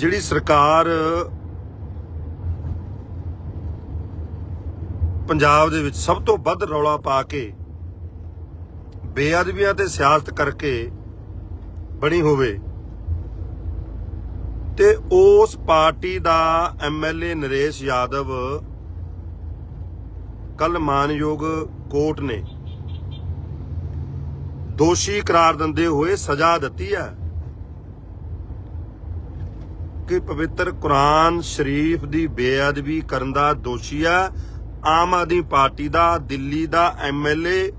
ਜਿਹੜੀ ਸਰਕਾਰ ਪੰਜਾਬ ਦੇ ਵਿੱਚ ਸਭ ਤੋਂ ਵੱਧ ਰੌਲਾ ਪਾ ਕੇ ਬੇਅਦਬੀਆਂ ਤੇ ਸਿਆਸਤ ਕਰਕੇ ਬਣੀ ਹੋਵੇ ਤੇ ਉਸ ਪਾਰਟੀ ਦਾ ਐਮਐਲਏ ਨਰੇਸ਼ ਯਾਦਵ ਕੱਲ ਮਾਨਯੋਗ ਕੋਰਟ ਨੇ ਦੋਸ਼ੀ ਕਰਾਰ ਦਿੰਦੇ ਹੋਏ ਸਜ਼ਾ ਦਿੱਤੀ ਹੈ। ਕਿ ਪਵਿੱਤਰ ਕੁਰਾਨ ਸ਼ਰੀਫ ਦੀ ਬੇਅਦਬੀ ਕਰਨ ਦਾ ਦੋਸ਼ੀ ਹੈ ਆਮ ਆਦਮੀ ਪਾਰਟੀ ਦਾ, ਦਿੱਲੀ ਦਾ ਐਮਐਲਏ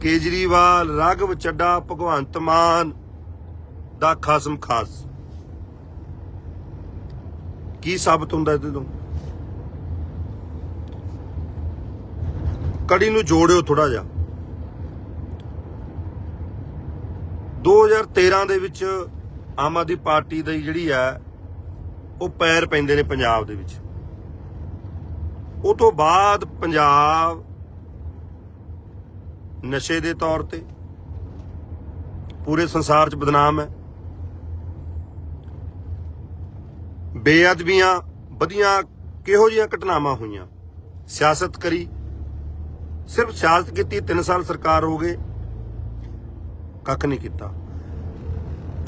ਕੇਜਰੀਵਾਲ, ਰਾਘਵ ਚੱਡਾ ਭਗਵੰਤ ਮਾਨ ਦਾ ਖਾਸਮ ਖਾਸ। ਕੀ ਸਾਬਤ ਹੁੰਦਾ ਇਹਦੇ ਤੋਂ? ਕੜੀ ਨੂੰ ਜੋੜਿਓ ਥੋੜਾ ਜਿਹਾ। 2013 ਦੇ ਵਿੱਚ ਆਮ ਆਦਮੀ ਪਾਰਟੀ ਦੀ ਜਿਹੜੀ ਹੈ ਉਹ ਪੈਰ ਪੈਂਦੇ ਨੇ ਪੰਜਾਬ ਦੇ ਵਿੱਚ। ਉਹ ਤੋਂ ਬਾਅਦ ਪੰਜਾਬ ਨਸ਼ੇ ਦੇ ਤੌਰ ਤੇ, ਪੂਰੇ ਸੰਸਾਰ 'ਚ ਬਦਨਾਮ ਹੈ। ਬੇਅਦਬੀਆਂ, ਵਧੀਆਂ, ਕਿਹੋ ਜਿਹੀਆਂ ਘਟਨਾਵਾਂ ਹੋਈਆਂ? ਸਿਆਸਤ ਕਰੀ। ਸਿਰਫ ਸਿਆਸਤ ਕੀਤੀ 3 ਸਾਲ ਸਰਕਾਰ ਹੋ ਗਏ। ਕੱਖ ਨਹੀਂ ਕੀਤਾ।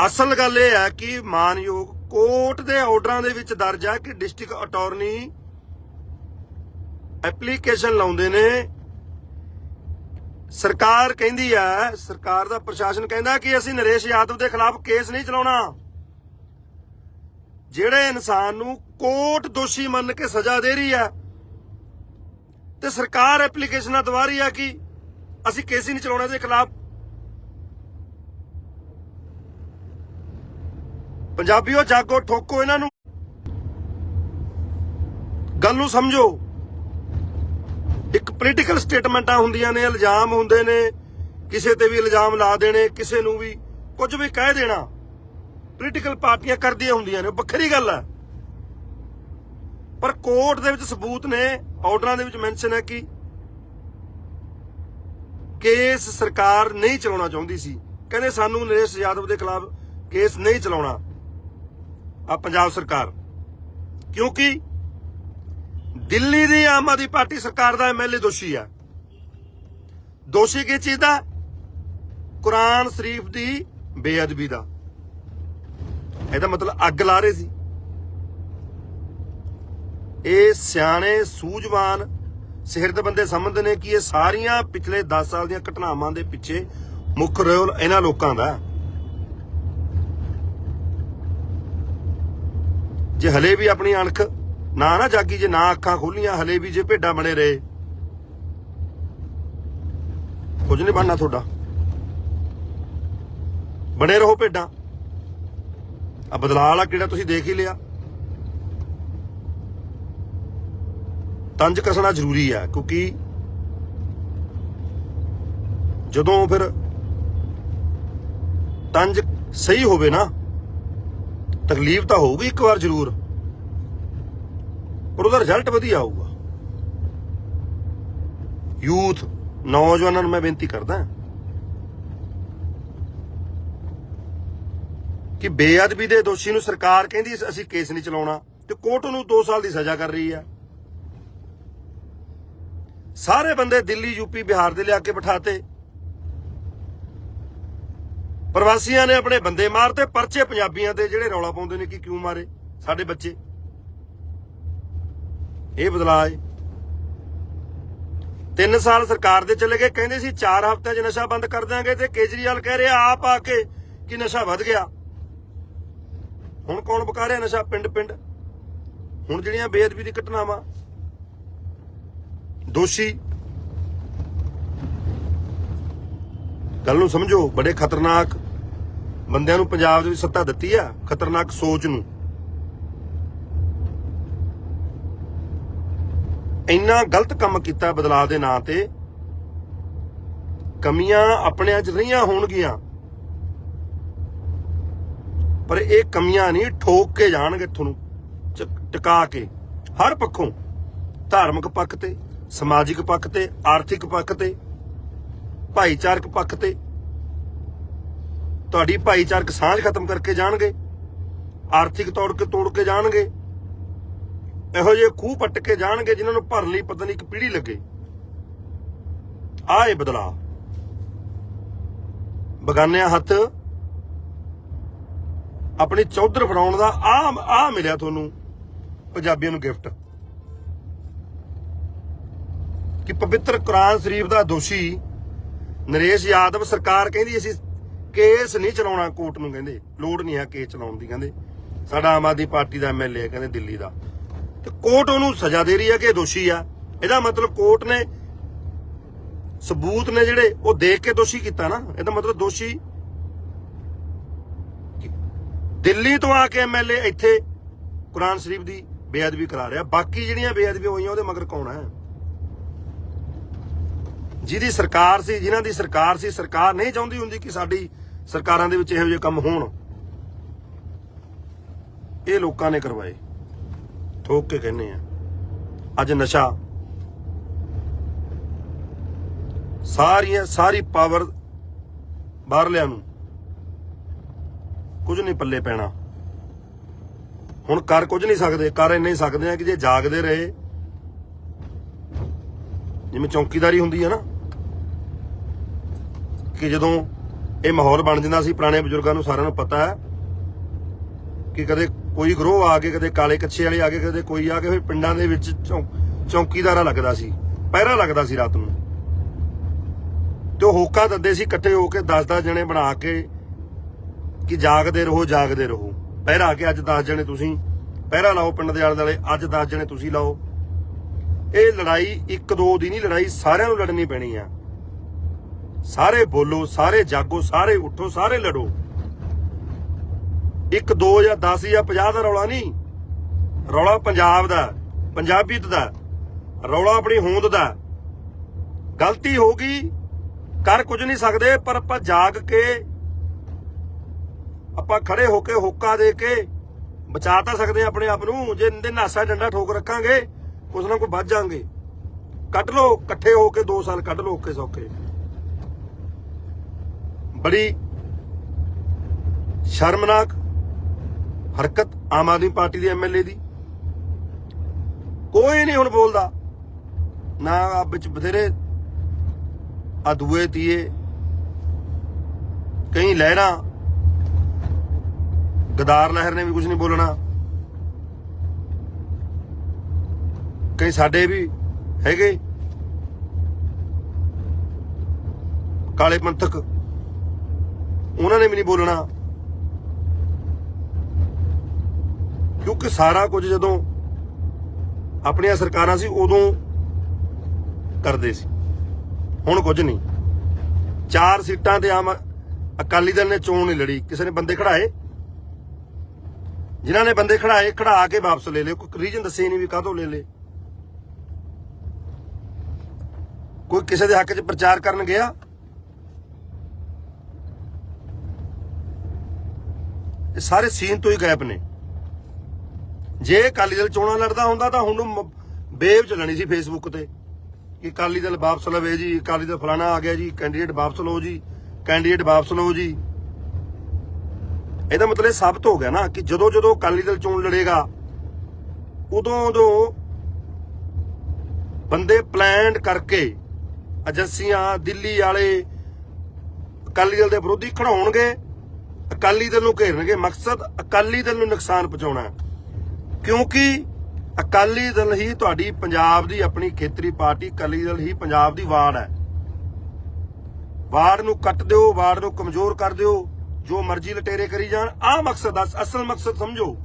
ਅਸਲ ਗੱਲ ਇਹ ਹੈ ਕਿ ਮਾਨਯੋਗ ਕੋਰਟ ਦੇ ਆਰਡਰਾਂ ਦੇ ਵਿੱਚ ਦਰਜ ਹੈ ਕਿ ਡਿਸਟ੍ਰਿਕਟ ਅਟਾਰਨੀ ਐਪਲੀਕੇਸ਼ਨ ਲਾਉਂਦੇ ਨੇ। ਸਰਕਾਰ ਕਹਿੰਦੀ ਹੈ ਸਰਕਾਰ ਦਾ ਪ੍ਰਸ਼ਾਸਨ ਕਹਿੰਦਾ ਕਿ ਅਸੀਂ ਨਰੇਸ਼ ਯਾਦਵ ਦੇ ਖਿਲਾਫ ਕੇਸ ਨਹੀਂ ਚਲਾਉਣਾ। ਜਿਹੜੇ ਇਨਸਾਨ ਨੂੰ ਕੋਰਟ ਦੋਸ਼ੀ ਮੰਨ ਕੇ ਸਜ਼ਾ ਦੇ ਰਹੀ ਹੈ ਤੇ ਸਰਕਾਰ ਐਪਲੀਕੇਸ਼ਨਾਂ ਦਵਾ ਰਹੀ ਹੈ ਕਿ ਅਸੀਂ ਕੇਸ ਹੀ ਨਹੀਂ ਚਲਾਉਣਾ ਦੇ ਖਿਲਾਫ ਪੰਜਾਬੀਓ, ਜਾਗੋ, ਠੋਕੋ ਇਹਨਾਂ ਨੂੰ। ਗੱਲ ਨੂੰ ਸਮਝੋ। ਇੱਕ ਪੋਲੀਟੀਕਲ ਸਟੇਟਮੈਂਟਾਂ ਹੁੰਦੀਆਂ ਨੇ, ਇਲਜ਼ਾਮ ਹੁੰਦੇ ਨੇ। ਕਿਸੇ ਤੇ ਵੀ ਇਲਜ਼ਾਮ ਲਾ ਦੇਣੇ, ਕਿਸੇ ਨੂੰ ਵੀ ਕੁਝ ਵੀ ਕਹਿ ਦੇਣਾ। ਪੋਲੀਟੀਕਲ ਪਾਰਟੀਆਂ ਕਰਦੀਆਂ ਹੁੰਦੀਆਂ ਨੇ, ਉਹ ਵੱਖਰੀ ਗੱਲ ਹੈ। ਪਰ ਕੋਰਟ ਦੇ ਵਿੱਚ ਸਬੂਤ ਨੇ, ਆਰਡਰਾਂ ਦੇ ਵਿੱਚ ਮੈਂਸ਼ਨ ਹੈ ਕਿ ਕੇਸ ਸਰਕਾਰ ਨਹੀਂ ਚਲਾਉਣਾ ਚਾਹੁੰਦੀ ਸੀ। ਕਹਿੰਦੇ ਸਾਨੂੰ ਨਰੇਸ਼ ਯਾਦਵ ਦੇ ਖਿਲਾਫ ਕੇਸ ਨਹੀਂ ਚਲਾਉਣਾ। ਆ ਪੰਜਾਬ ਸਰਕਾਰ। ਕਿਉਂਕਿ ਦਿੱਲੀ ਦੀ ਆਮ ਆਦਮੀ ਪਾਰਟੀ ਸਰਕਾਰ ਦਾ ਐਮਐਲਏ ਦੋਸ਼ੀ ਆ। ਦੋਸ਼ੀ ਕਿਸ ਚੀਜ਼ ਦਾ? ਕੁਰਾਨ ਸ਼ਰੀਫ ਦੀ ਬੇਅਦਬੀ ਦਾ। ਇਹਦਾ ਮਤਲਬ ਅੱਗ ਲਾ ਰਹੇ ਸੀ। ਇਹ ਸਿਆਣੇ, ਸੂਝਵਾਨ, ਸਿਹਰਤ ਬੰਦੇ ਸਮਝਦੇ ਨੇ ਕਿ ਇਹ ਸਾਰੀਆਂ ਪਿਛਲੇ 10 ਸਾਲ ਦੀਆਂ ਘਟਨਾਵਾਂ ਦੇ ਪਿੱਛੇ ਮੁੱਖ ਰੋਲ ਇਹਨਾਂ ਲੋਕਾਂ ਦਾ। ਜੇ ਹਲੇ ਵੀ ਆਪਣੀ ਅਣਖ ਨਾ ਨਾ ਜਾਗੀ, ਜੇ ਨਾ ਅੱਖਾਂ ਖੋਲੀਆਂ, ਹਲੇ ਵੀ ਜੇ ਭੇਡਾਂ ਬਣੇ ਰਹੇ। ਕੁਝ ਨਹੀਂ ਬਣਨਾ ਤੁਹਾਡਾ। ਬਣੇ ਰਹੋ ਭੇਡਾਂ। ਆ ਬਦਲਾਅ ਵਾਲਾ ਕਿਹੜਾ ਤੁਸੀਂ ਦੇਖ ਹੀ ਲਿਆ। ਤੰਜ ਕਸਣਾ ਜ਼ਰੂਰੀ ਹੈ ਕਿਉਂਕਿ ਜਦੋਂ ਫਿਰ ਤੰਜ ਸਹੀ ਹੋਵੇ ਨਾ ਤਕਲੀਫ ਤਾਂ ਹੋਊਗੀ ਇੱਕ ਵਾਰ ਜ਼ਰੂਰ। ਪਰ ਉਹਦਾ ਰਿਜ਼ਲਟ ਵਧੀਆ ਆਊਗਾ ਯੂਥ ਨੌਜਵਾਨਾਂ ਨੂੰ ਮੈਂ ਬੇਨਤੀ ਕਰਦਾ ਕਿ ਬੇਅਦਬੀ ਦੇ ਦੋਸ਼ੀ ਨੂੰ ਸਰਕਾਰ ਕਹਿੰਦੀ ਅਸੀਂ ਕੇਸ ਨਹੀਂ ਚਲਾਉਣਾ ਤੇ ਕੋਰਟ ਨੂੰ 2 ਸਾਲ ਦੀ ਸਜ਼ਾ ਕਰ ਰਹੀ ਆ ਸਾਰੇ ਬੰਦੇ ਦਿੱਲੀ, ਯੂਪੀ, ਬਿਹਾਰ ਦੇ ਲਿਆ ਕੇ ਬਿਠਾਤੇ। ਪ੍ਰਵਾਸੀਆਂ ਨੇ ਆਪਣੇ ਬੰਦੇ ਮਾਰਤੇ ਪਰਚੇ ਪੰਜਾਬੀਆਂ ਦੇ ਜਿਹੜੇ ਰੌਲਾ ਪਾਉਂਦੇ ਨੇ ਕਿ ਕਿਉਂ ਮਾਰੇ ਸਾਡੇ ਬੱਚੇ? ਇਹ ਬਦਲਾਅ ਹੈ। ਤਿੰਨ ਸਾਲ ਸਰਕਾਰ ਦੇ ਚਲੇ ਗਏ, ਕਹਿੰਦੇ ਸੀ 4 ਹਫ਼ਤਿਆਂ 'ਚ ਨਸ਼ਾ ਬੰਦ ਕਰ ਦਿਆਂਗੇ ਤੇ ਕੇਜਰੀਵਾਲ ਕਹਿ ਰਿਹਾ ਆਪ ਆ ਕੇ ਕਿ ਨਸ਼ਾ ਵੱਧ ਗਿਆ। ਹੁਣ ਕੌਣ ਬਕਾ ਰਿਹਾ ਨਸ਼ਾ ਪਿੰਡ ਪਿੰਡ ਹੁਣ ਜਿਹੜੀਆਂ ਬੇਅਦਬੀ ਦੀ ਘਟਨਾਵਾਂ। ਦੋਸ਼ੀ। ਗੱਲ ਨੂੰ ਸਮਝੋ, ਬੜੇ ਖਤਰਨਾਕ। ਬੰਦਿਆਂ ਨੂੰ ਪੰਜਾਬ ਦੇ ਵਿੱਚ ਸੱਤਾ ਦਿੱਤੀ ਆ, ਖਤਰਨਾਕ ਸੋਚ ਨੂੰ। ਇੰਨਾ ਗਲਤ ਕੰਮ ਕੀਤਾ ਬਦਲਾਅ ਦੇ ਨਾਂ ਤੇ, ਕਮੀਆਂ ਆਪਣਿਆਂ 'ਚ ਰਹੀਆਂ ਹੋਣਗੀਆਂ। ਪਰ ਇਹ ਕਮੀਆਂ ਨਹੀਂ, ਠੋਕ ਕੇ ਜਾਣਗੇ ਤੁਹਾਨੂੰ, ਚ- ਟਿਕਾ ਕੇ। ਹਰ ਪੱਖੋਂ, ਧਾਰਮਿਕ ਪੱਖ ਤੇ, ਸਮਾਜਿਕ ਪੱਖ ਤੇ, ਆਰਥਿਕ ਪੱਖ ਤੇ, ਭਾਈਚਾਰਕ ਪੱਖ ਤੇ ਤੁਹਾਡੀ ਭਾਈਚਾਰਕ ਸਾਂਝ ਖਤਮ ਕਰਕੇ ਜਾਣਗੇ। ਆਰਥਿਕ ਤੌਰ ਤੇ ਤੋੜ ਕੇ ਜਾਣਗੇ। ਇਹੋ ਜਿਹੇ ਖੂਹ ਪੱਟ ਕੇ ਜਾਣਗੇ ਜਿਨ੍ਹਾਂ ਨੂੰ ਭਰਨ ਲਈ ਪਤਾ ਨਹੀਂ ਇੱਕ ਪੀੜੀ ਲੱਗੇ। ਆਹ ਇਹ ਬਦਲਾਅ। ਬਗਾਨਿਆਂ ਹੱਥ ਆਪਣੀ ਚੌਧਰ ਫੜਾਉਣ ਦਾ ਆ ਆ ਮਿਲਿਆ ਤੁਹਾਨੂੰ ਪੰਜਾਬੀਆਂ ਨੂੰ ਗਿਫਟ। ਕਿ ਪਵਿੱਤਰ ਕੁਰਾਨ ਸ਼ਰੀਫ ਦਾ ਦੋਸ਼ੀ ਨਰੇਸ਼ ਯਾਦਵ ਸਰਕਾਰ ਕਹਿੰਦੀ ਅਸੀਂ ਕੇਸ ਨਹੀਂ ਚਲਾਉਣਾ ਕੋਰਟ ਨੂੰ ਕਹਿੰਦੇ, ਲੋੜ ਨਹੀਂ ਹੈ ਕੇਸ ਚਲਾਉਣ ਦੀ ਕਹਿੰਦੇ। ਸਾਡਾ ਆਮ ਆਦਮੀ ਪਾਰਟੀ ਦਾ ਐਮਐਲਏ ਹੈ ਕਹਿੰਦੇ ਦਿੱਲੀ ਦਾ। ਤੇ ਕੋਰਟ ਉਹਨੂੰ ਸਜ਼ਾ ਦੇ ਰਹੀ ਹੈ ਕਿ ਦੋਸ਼ੀ ਆ? ਇਹਦਾ ਮਤਲਬ ਕੋਰਟ ਨੇ ਸਬੂਤ ਨੇ ਜਿਹੜੇ, ਉਹ ਦੇਖ ਕੇ ਦੋਸ਼ੀ ਕੀਤਾ ਨਾ। ਇਹਦਾ ਮਤਲਬ ਦੋਸ਼ੀ ਦਿੱਲੀ ਤੋਂ ਆ ਕੇ ਐਮਐਲਏ ਇੱਥੇ ਕੁਰਾਨ ਸ਼ਰੀਫ ਦੀ ਬੇਅਦਬੀ ਕਰਾ ਰਿਹਾ। ਬਾਕੀ ਜਿਹੜੀਆਂ ਬੇਅਦਬੀਆਂ ਹੋਈਆਂ ਉਹਦੇ ਮਗਰ ਕੌਣ ਹੈ? ਜਿਹਦੀ ਸਰਕਾਰ ਸੀ ਜਿਨ੍ਹਾਂ ਦੀ ਸਰਕਾਰ ਸੀ, ਸਰਕਾਰ ਨਹੀਂ ਚਾਹੁੰਦੀ ਹੁੰਦੀ ਕਿ ਸਾਡੀ ਸਰਕਾਰਾਂ ਦੇ ਵਿੱਚ ਇਹੋ ਜਿਹੇ ਕੰਮ ਹੋਣ। ਇਹ ਲੋਕਾਂ ਨੇ ਕਰਵਾਏ। ਠੋਕ ਕੇ ਕਹਿੰਦੇ ਆ, ਅੱਜ ਨਸ਼ਾ। ਸਾਰੀਆਂ, ਸਾਰੀ ਪਾਵਰ ਬਾਹਰਲਿਆਂ ਨੂੰ। ਕੁਝ ਨਹੀਂ ਪੱਲੇ ਪੈਣਾ। ਹੁਣ ਕਰ ਕੁਝ ਨਹੀਂ ਸਕਦੇ, ਕਰ ਇੰਨੇ ਹੀ ਸਕਦੇ ਆ ਕਿ ਜੇ ਜਾਗਦੇ ਰਹੇ। ਜਿਵੇਂ ਚੌਕੀਦਾਰੀ ਹੁੰਦੀ ਹੈ ਨਾ, ਕਿ ਜਦੋਂ ਇਹ ਮਾਹੌਲ ਬਣ ਜਾਂਦਾ ਸੀ, ਪੁਰਾਣੇ ਬਜ਼ੁਰਗਾਂ ਨੂੰ ਸਾਰਿਆਂ ਨੂੰ ਪਤਾ ਹੈ ਕਿ ਕਦੇ ਕੋਈ ਗਰੋਹ ਆ ਕੇ, ਕਦੇ ਕਾਲੇ ਕੱਛੇ ਵਾਲੇ ਆ ਕੇ, ਕਦੇ ਕੋਈ ਆ ਕੇ, ਫਿਰ ਪਿੰਡਾਂ ਦੇ ਵਿੱਚ ਚੌ- ਚੌਕੀਦਾਰਾ ਲੱਗਦਾ ਸੀ, ਪਹਿਰਾ ਲੱਗਦਾ ਸੀ ਰਾਤ ਨੂੰ। ਤੇ ਉਹ ਹੋਕਾ ਦਿੰਦੇ ਸੀ ਇਕੱਠੇ ਹੋ ਕੇ 10-10 ਜਣੇ ਬਣਾ ਕੇ ਕਿ ਜਾਗਦੇ ਰਹੋ ਜਾਗਦੇ ਰਹੋ। ਪਹਿਰਾ ਕੇ ਅੱਜ 10 ਜਣੇ ਤੁਸੀਂ ਪਹਿਰਾ ਲਾਓ ਪਿੰਡ ਦੇ ਆਲੇ ਦੁਆਲੇ, ਅੱਜ 10 ਜਣੇ ਤੁਸੀਂ ਲਾਓ। ਇਹ ਲੜਾਈ ਇੱਕ ਦੋ ਦੀ ਨਹੀਂ ਲੜਾਈ, ਸਾਰਿਆਂ ਨੂੰ ਲੜਨੀ ਪੈਣੀ ਆ। ਸਾਰੇ ਬੋਲੋ, ਸਾਰੇ ਜਾਗੋ, ਸਾਰੇ ਉੱਠੋ, ਸਾਰੇ ਲੜੋ। ਇੱਕ, ਦੋ ਜਾਂ 10 ਜਾਂ 50 ਦਾ ਰੌਲਾ ਨਹੀਂ। ਰੌਲਾ ਪੰਜਾਬ ਦਾ ਪੰਜਾਬੀਅਤ ਦਾ। ਰੌਲਾ ਆਪਣੀ ਹੋਂਦ ਦਾ। ਗਲਤੀ ਹੋ ਗਈ, ਕਰ ਕੁਝ ਨਹੀਂ ਸਕਦੇ, ਪਰ ਆਪਾਂ ਜਾਗ ਕੇ, ਆਪਾਂ ਖੜੇ ਹੋ ਕੇ ਹੋਕਾ ਦੇ ਕੇ ਬਚਾ ਤਾਂ ਸਕਦੇ ਹਾਂ ਆਪਣੇ ਆਪ ਨੂੰ। ਜੇ ਇਹਦੇ ਨਾਸਾ ਡੰਡਾ ਠੋਕ ਰੱਖਾਂਗੇ, ਕੁਛ ਨਾ ਕੋਈ ਵੱਜ ਜਾਾਂਗੇ ਕੱਢ ਲੋ ਇਕੱਠੇ ਹੋ ਕੇ 2 ਸਾਲ ਕੱਢ ਲੋ ਔਕੇ ਸੌਕੇ ਬੜੀ ਸ਼ਰਮਨਾਕ ਹਰਕਤ ਆਮ ਆਦਮੀ ਪਾਰਟੀ ਦੇ ਐਮਐਲਏ ਦੀ। ਕੋਈ ਨਹੀਂ ਹੁਣ ਬੋਲਦਾ। ਨਾ ਆ ਵਿੱਚ ਬਥੇਰੇ ਆ ਦੂਏ, ਤੀਏ, ਕਈ ਲਹਿਰਾਂ। ਗਦਾਰ ਲਹਿਰ ਨੇ ਵੀ ਕੁਝ ਨਹੀਂ ਬੋਲਣਾ। ਕਈ ਸਾਡੇ ਵੀ ਹੈਗੇ। ਕਾਲੇ ਪੰਥਕ ਉਹਨਾਂ ਨੇ ਵੀ ਨਹੀਂ ਬੋਲਣਾ। ਕਿਉਂਕਿ ਸਾਰਾ ਕੁਝ ਜਦੋਂ ਆਪਣੀਆਂ ਸਰਕਾਰਾਂ ਸੀ, ਉਦੋਂ ਕਰਦੇ ਸੀ। ਹੁਣ ਕੁਝ ਨਹੀਂ। ਚਾਰ ਸੀਟਾਂ ਤੇ ਆਮ ਅਕਾਲੀ ਦਲ ਨੇ ਚੋਣ ਨਹੀਂ ਲੜੀ। ਕਿਸੇ ਨੇ ਬੰਦੇ ਖੜਾਏ? ਜਿਨ੍ਹਾਂ ਨੇ ਬੰਦੇ ਖੜਾਏ, ਖੜਾ ਕੇ ਵਾਪਸ ਲੈ ਲਏ। ਕੋਈ ਰੀਜਨ ਦੱਸੇ ਨਹੀਂ ਵੀ ਕਾਹਤੋਂ ਲੈ ਲਏ। ਕੋਈ ਕਿਸੇ ਦੇ ਹੱਕ 'ਚ ਪ੍ਰਚਾਰ ਕਰਨ ਗਿਆ? ਇਹ ਸਾਰੇ ਸੀਨ ਤੋਂ ਹੀ ਗਾਇਬ ਨੇ। ਜੇ ਅਕਾਲੀ ਦਲ ਚੋਣਾਂ ਲੜਦਾ ਹੁੰਦਾ ਤਾਂ ਹੁਣ ਮ- ਵੇਵ ਚੱਲਣੀ ਸੀ ਫੇਸਬੁੱਕ ਤੇ ਕਿ ਅਕਾਲੀ ਦਲ ਵਾਪਸ ਲਵੇ ਜੀ, ਅਕਾਲੀ ਦਲ ਫਲਾਣਾ ਆ ਗਿਆ ਜੀ ਕੈਂਡੀਡੇਟ ਵਾਪਸ ਲਓ ਜੀ ਕੈਂਡੀਡੇਟ ਵਾਪਸ ਲਓ ਜੀ। ਇਹਦਾ ਮਤਲਬ ਇਹ ਸਾਬਤ ਹੋ ਗਿਆ ਨਾ ਕਿ ਜਦੋਂ ਜਦੋਂ ਅਕਾਲੀ ਦਲ ਚੋਣ ਲੜੇਗਾ, ਉਦੋਂ ਉਦੋਂ ਬੰਦੇ ਪਲਾਨਡ ਕਰਕੇ ਏਜੰਸੀਆਂ, ਦਿੱਲੀ ਵਾਲੇ ਅਕਾਲੀ ਦਲ ਦੇ ਵਿਰੋਧੀ ਖੜਾਉਣਗੇ। ਅਕਾਲੀ ਦਲ ਨੂੰ ਘੇਰਨਗੇ। ਮਕਸਦ ਅਕਾਲੀ ਦਲ ਨੂੰ ਨੁਕਸਾਨ ਪਹੁੰਚਾਉਣਾ ਕਿਉਂਕਿ ਅਕਾਲੀ ਦਲ ਹੀ ਤੁਹਾਡੀ ਪੰਜਾਬ ਦੀ ਆਪਣੀ ਖੇਤਰੀ ਪਾਰਟੀ, ਅਕਾਲੀ ਦਲ ਹੀ ਪੰਜਾਬ ਦੀ ਵਾੜ ਹੈ। ਵਾੜ ਨੂੰ ਕੱਟ ਦਿਓ ਵਾੜ ਨੂੰ ਕਮਜ਼ੋਰ ਕਰ ਦਿਓ। ਜੋ ਮਰਜ਼ੀ ਲਟੇਰੇ ਕਰੀ ਜਾਣ। ਆਹ ਮਕਸਦ ਅਸਲ ਮਕਸਦ ਸਮਝੋ।